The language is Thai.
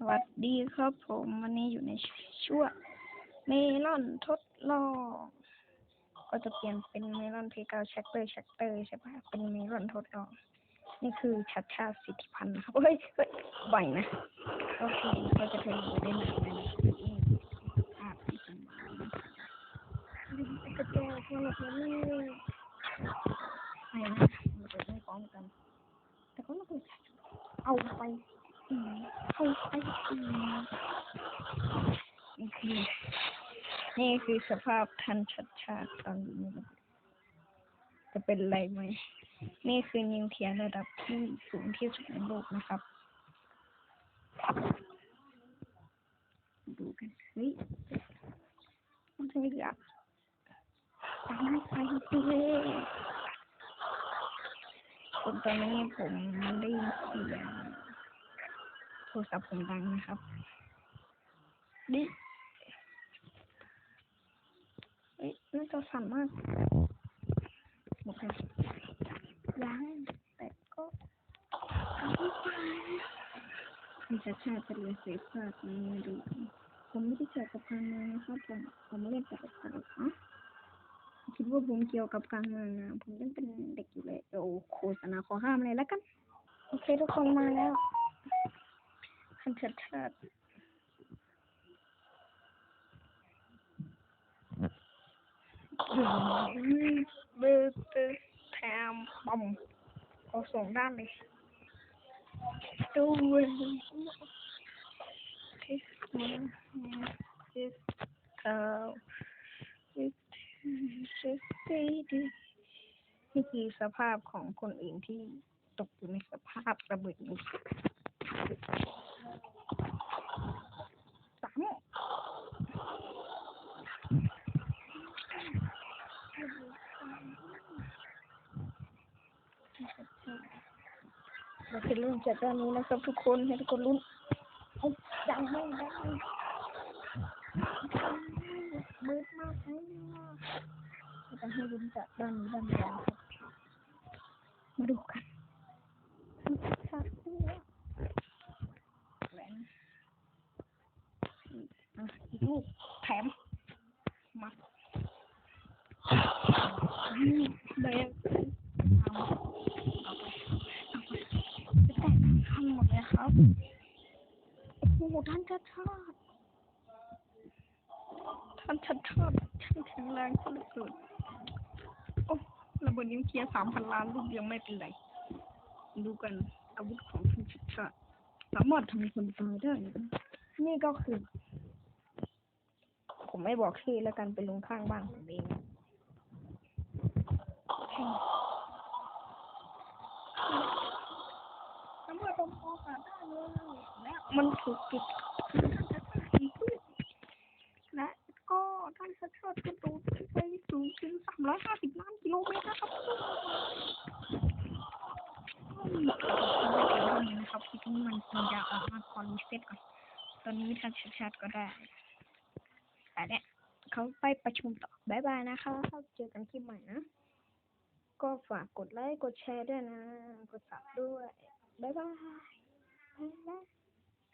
สวัสดีครับผมวันนี้อยู่ในช่วงเมลอนทดลอง ก็จะเปลี่ยนเป็นเมลอนเพกาแชกเตอร์แชกเตอร์ใช่ปะเป็นเมลอนทดลอง นี่คือชัดชาติสิทธิพันธ์นะครับเฮ้ยเฮ้ยบ่อยนะโอเคก็จะเป็นอยู่ได้นานเลยนะนี่ภาพที่ผมมานะครับลิงกระจกมาเลยไปนะเราจะไม่พร้อมกัน แต่ก็ไม่เคยเอาไป อืมเอาไปอืมนี่คือนี่คือสภาพทันชัดชาติตอนนี้ จะเป็นไรไหม นี่คือนิวเคลียร์ระดับที่สูงที่สุดในโลกนะครับ ดูกันเฮ้ยมันจะไม่เหลือตามไปเลยคนตอนนี้ผมได้ยินเสียง โทรศัพท์ผมดังนะครับดิเฮ้ยน่าจะสั่นมากโอเคยังแต่ก็ม่ได้มีชาชาติเป็นเลยเซฟพลาดนะมาดูผมไม่ได้เกี่ยวกับการเมืองนะครับผมผมไม่เล่นแต่กับการนะคิดว่าผมเกี่ยวกับการเมืองนะผมยังเป็นเด็กอยู่เลยเดี๋ยวโฆษณาขอห้ามเลยแล้วกัน โอเคทุกคนมาแล้ว คันชัดชาติเบอร์เตอร์แถมบอมเอาสองด้านเลยดูเลยทิสมาทิสเอ่อทิสทิสดีดีนี่คือสภาพของคนอื่นที่ตกอยู่ในสภาพระเบิดนี้สาม เราจะเริ่มจากด้านนี้นะครับ ทุกคนให้ทุกคนลุ้นเอ้ยยังไม่ได้มืดมากเลยนะเราจะให้ลุ้นจากด้านนี้ด้านเดียวนะครับมาดูกันชัดขึ้แล้วแหวนอะอีกลูกแถมมา โอ้ท่านชัดชาติท่านชัดชาติช่างแข็งแรงสุดสุดโอ้ระเบิดนิวเคลียร์สามพันล้านลูกยังไม่เป็นไร ดูกันอาวุธของท่านชัดชาติสามารถทำคนตายได้นี่ก็คือ ผมไม่บอกชื่อแล้วกันเป็นลุงข้างบ้านผมเองแค่นี้สามารถทำโอกาสได้เลย มันถูกปิดและก็ท่านชัดชาติกระโดดไปสูงถึงสามร้อยห้าสิบล้านกิโลเมตรนะครับนะครับที่นี่มันคงจะออกมาคอนเซ็ตก่อนตอนนี้ท่านชัดชาติก็ได้แต่เนี่ยเขาไปประชุมต่อบายบายนะคะเจอกันคลิปใหม่นะ ก็ฝากกดไลค์ กดแชร์ด้วยนะ กดซับด้วยบายบายบ๊ายบาย